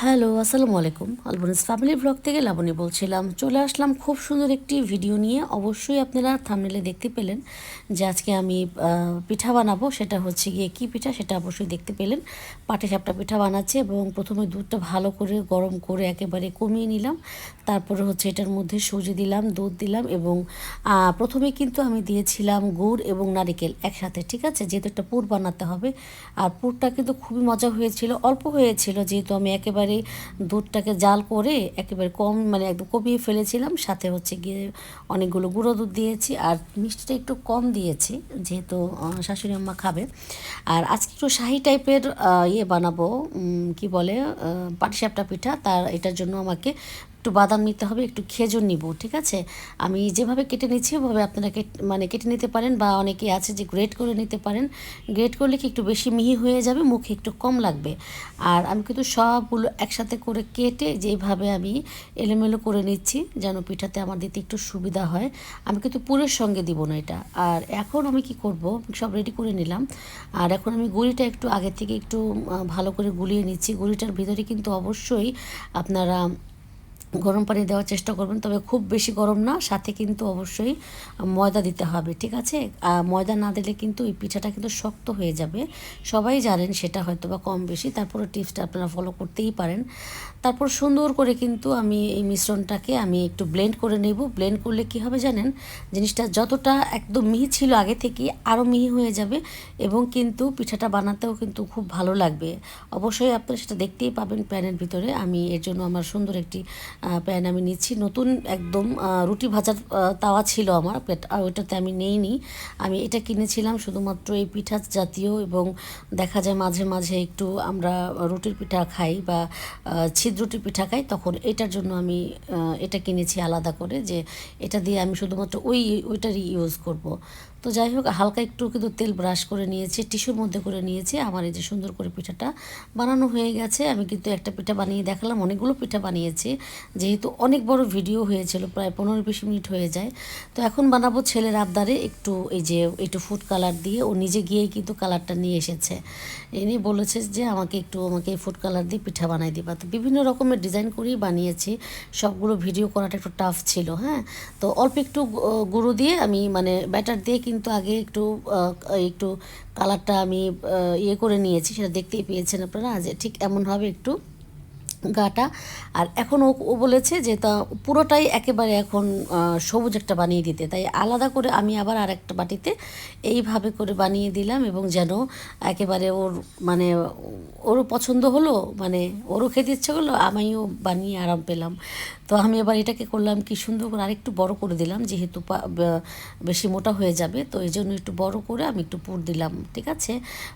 Hello, আসসালামু আলাইকুম। আলবনিস family blog থেকে লাবণী বলছিলাম। চলে আসলাম খুব সুন্দর একটি ভিডিও নিয়ে। অবশ্যই আপনারা থামনেলে দেখতে পেলেন যে আজকে আমি পিঠা বানাবো। সেটা হচ্ছে গিয়ে কী পিঠা সেটা অবশ্যই দেখতে পেলেন। পাটি সাপটা পিঠা বানাচ্ছে এবং প্রথমে দুধটা ভালো করে গরম করে একেবারে কমিয়ে নিলাম। তারপরে হচ্ছে এটার মধ্যে সুজি দিলাম, দুধ দিলাম এবং প্রথমে কিন্তু আমি দিয়েছিলাম গুড় এবং নারিকেল একসাথে, ঠিক আছে? যেহেতু একটা পুর বানাতে হবে। আর পুরটা কিন্তু খুবই মজা হয়েছিল। অল্প হয়েছিল, যেহেতু আমি একেবারে দুধটাকে জাল করে একেবারে কম মানে একদম কমিয়ে ফেলেছিলাম। সাথে হচ্ছে গিয়ে অনেকগুলো গুঁড়ো দুধ দিয়েছি আর মিষ্টিটা একটু কম দিয়েছি, যেহেতু শাশুড়ি আম্মা খাবে। আর আজকে একটু শাহি টাইপের ইয়ে বানাবো কি বলে পাটিসাপটা পিঠা। তার, এটার জন্য আমাকে একটু বাদাম নিতে হবে, একটু খেজুর নিব, ঠিক আছে? আমি যেভাবে কেটে নিচ্ছি, ওভাবে আপনারা মানে কেটে নিতে পারেন বা অনেকে আছে যে গ্রেট করে নিতে পারেন। গ্রেট করলে কি একটু বেশি মিহি হয়ে যাবে, মুখে একটু কম লাগবে। আর আমি কিন্তু সবগুলো একসাথে করে কেটে যেইভাবে আমি এলোমেলো করে নিচ্ছি, যেন পিঠাতে আমার দিতে একটু সুবিধা হয়। আমি কিন্তু পুরের সঙ্গে দিব না এটা। আর এখন আমি কি করব? সব রেডি করে নিলাম। আর এখন আমি গুঁড়িটা একটু আগে থেকে একটু ভালো করে গুলিয়ে নিচ্ছি। গুঁড়িটার ভিতরে কিন্তু অবশ্যই আপনারা গরম পানি দেওয়ার চেষ্টা করবেন, তবে খুব বেশি গরম না। সাথে কিন্তু অবশ্যই ময়দা দিতে হবে, ঠিক আছে? ময়দা না দিলে কিন্তু এই পিঠাটা কিন্তু শক্ত হয়ে যাবে। সবাই জানেন সেটা হয়তো বা কম বেশি তারপরে টিপসটা আপনারা ফলো করতেই পারেন। তারপর সুন্দর করে কিন্তু আমি এই মিশ্রণটাকে আমি একটু ব্লেন্ড করে নেব। ব্লেন্ড করলে কি হবে জানেন? জিনিসটা যতটা একদম মিহি ছিল আগে থেকে আরও মিহি হয়ে যাবে এবং কিন্তু পিঠাটা বানাতেও কিন্তু খুব ভালো লাগবে। অবশ্যই আপনারা সেটা দেখতেই পাবেন প্যানের ভিতরে। আমি এর জন্য আমার সুন্দর একটি প্যান আমি নিচ্ছি। নতুন একদম রুটি ভাজার তাওয়া ছিল আমার আর ওইটাতে আমি নেইনি। আমি এটা কিনেছিলাম শুধুমাত্র এই পিঠা জাতীয় এবং দেখা যায় মাঝে মাঝে একটু আমরা রুটির পিঠা খাই বা ছিদ্রুটি পিঠা খাই, তখন এটার জন্য আমি এটা কিনেছি আলাদা করে যে এটা দিয়ে আমি শুধুমাত্র ওই, ওইটারই ইউজ করব। তো যাই হোক, হালকা একটু কিন্তু তেল ব্রাশ করে নিয়েছি টিস্যুর মধ্যে করে নিয়েছি। আমার এই যে সুন্দর করে পিঠাটা বানানো হয়ে গেছে। আমি কিন্তু একটা পিঠা বানিয়ে দেখালাম, অনেকগুলো পিঠা বানিয়েছি। যেহেতু অনেক বড় ভিডিও হয়েছিল, প্রায় পনেরো বিশ মিনিট হয়ে যায়। তো এখন বানাবো ছেলের আবদারে একটু এই যে, একটু ফুড কালার দিয়ে। ও নিজে গিয়েই কিন্তু কালারটা নিয়ে এসেছে। এনে বলেছে যে, আমাকে একটু আমাকে ফুড কালার দিয়ে পিঠা বানাই দিবা। তো বিভিন্ন রকমের ডিজাইন করেই বানিয়েছি। সবগুলো ভিডিও করাটা একটু টাফ ছিল হ্যাঁ? তো অল্প একটু গুঁড়ো দিয়ে আমি মানে ব্যাটার দিয়ে কিন্তু আগে একটু একটু কালারটা আমি ইয়ে করে নিয়েছি। সেটা দেখতেই পেয়েছেন আপনারা যে ঠিক এমনভাবে একটু গাটা। আর এখন ও বলেছে যে তা পুরোটাই একেবারে এখন সবুজ একটা বানিয়ে দিতে। তাই আলাদা করে আমি আবার আর একটা বাটিতে এইভাবে করে বানিয়ে দিলাম এবং যেন একেবারে ওর মানে ওরও পছন্দ হলো মানে ওরও খেতে ইচ্ছে করল, আমিও বানিয়ে আরাম পেলাম। তো আমি এবার এটাকে করলাম কি সুন্দর করে আরেকটু বড় করে দিলাম, যেহেতু বেশি মোটা হয়ে যাবে, তো এই জন্য একটু বড় করে আমি একটু পুর দিলাম, ঠিক আছে?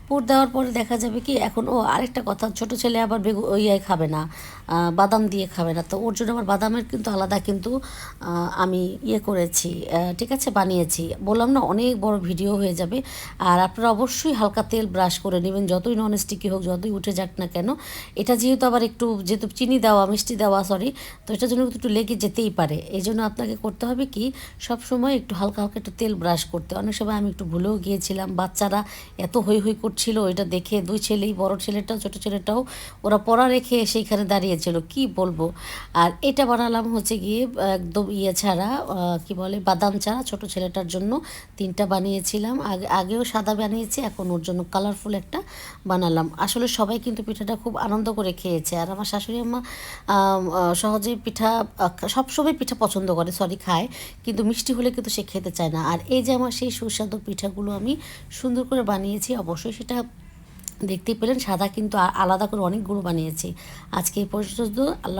পুর দেওয়ার পরে দেখা যাবে কি এখন ও আরেকটা কথা, ছোট ছেলে আবার বেগু ইয়ে খাবে না। বাদাম দিয়ে খাবে না। তো ওর জন্য আমার বাদামের কিন্তু আলাদা কিন্তু আমি ইয়ে করেছি ঠিক আছে, বানিয়েছি। বললাম না, অনেক বড় ভিডিও হয়ে যাবে। আর আপনারা অবশ্যই হালকা তেল ব্রাশ করে নেবেন, যতই নন স্টিকি হোক, যতই উঠে যাক না কেন। এটা যেহেতু আবার একটু, যেহেতু চিনি দেওয়া, মিষ্টি দেওয়া সরি তো এটার জন্য একটু লেগে যেতেই পারে। এই জন্য আপনাকে করতে হবে কি, সব সময় একটু হালকা হালকা একটু তেল ব্রাশ করতে। অনেক সময় আমি একটু ভুলেও গিয়েছিলাম, বাচ্চারা এত হই হই করছিল এটা দেখে দুই ছেলেই, বড় ছেলেটাও, ছোট ছেলেটাও, ওরা পড়া রেখে সেইখানে দাঁড়িয়েছিল কি বলব? আর এটা বানালাম হচ্ছে গিয়ে একদম ইয়ে ছাড়া কি বলে বাদাম ছাড়া ছোট ছেলেটার জন্য তিনটা বানিয়েছিলাম। আগে আগেও সাদা বানিয়েছি এখন ওর জন্য কালারফুল একটা বানালাম। আসলে সবাই কিন্তু পিঠাটা খুব আনন্দ করে খেয়েছে। আর আমার শাশুড়ি আম, সহজেই পিঠা সবসময় পিঠা পছন্দ করে সরি খায়। কিন্তু মিষ্টি হলে কিন্তু সে খেতে চায় না। আর এই যে আমার সেই সুস্বাদু পিঠাগুলো আমি সুন্দর করে বানিয়েছি অবশ্যই সেটা দেখতেই পেলেন সাদা কিন্তু আলাদা করে অনেকগুলো বানিয়েছি। আজকে এই পর্যন্ত আল্লাহ